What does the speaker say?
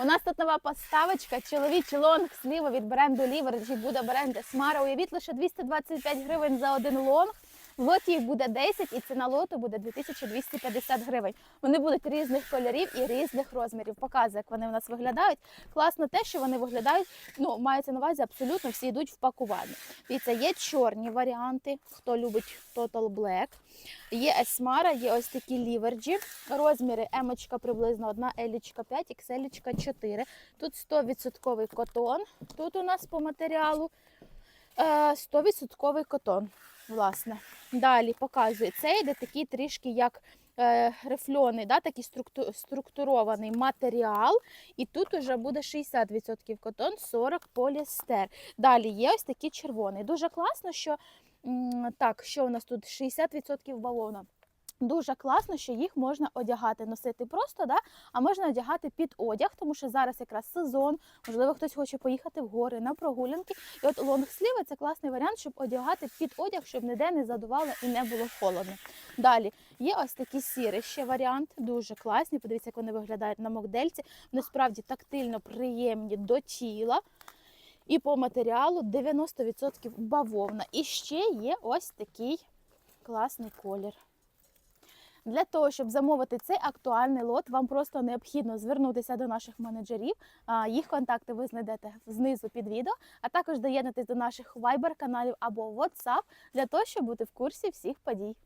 У нас тут нова поставочка, чоловічий лонг сліво від бренду Ліверджі буде бренд Смара. Уявіть лише 225 гривень за один лонг. В лоті їх буде 10 і ціна лоту буде 2250 гривень. Вони будуть різних кольорів і різних розмірів. Показую, як вони у нас виглядають. Класно те, що вони виглядають, ну, мається на увазі, абсолютно всі йдуть в пакуванні. Дивіться, є чорні варіанти, хто любить Total Black. Є Есмара, є ось такі ліверджі. Розміри емочка приблизно 1, елічка 5, ікселічка 4. Тут 100% котон. Тут у нас по матеріалу е, 100% котон. Власне. Далі показую. Це йде такий трішки як е, рифльоний, да, такий структурований матеріал. І тут уже буде 60% котон, 40% поліестер. Далі є ось такий червоний. Дуже класно, що так, що у нас тут 60% бавовна. Дуже класно, що їх можна одягати, носити просто, да? а можна одягати під одяг, тому що зараз якраз сезон, можливо, хтось хоче поїхати в гори на прогулянки. І от лонгсліви це класний варіант, щоб одягати під одяг, щоб ніде не задувало і не було холодно. Далі є ось такі сірі ще варіант, дуже класні. Подивіться, як вони виглядають на мокдельці. Вони справді тактильно приємні до тіла. І по матеріалу 90% бавовна. І ще є ось такий класний колір. Для того, щоб замовити цей актуальний лот, вам просто необхідно звернутися до наших менеджерів. Їх контакти ви знайдете знизу під відео, а також доєднатись до наших Viber каналів або WhatsApp для того, щоб бути в курсі всіх подій.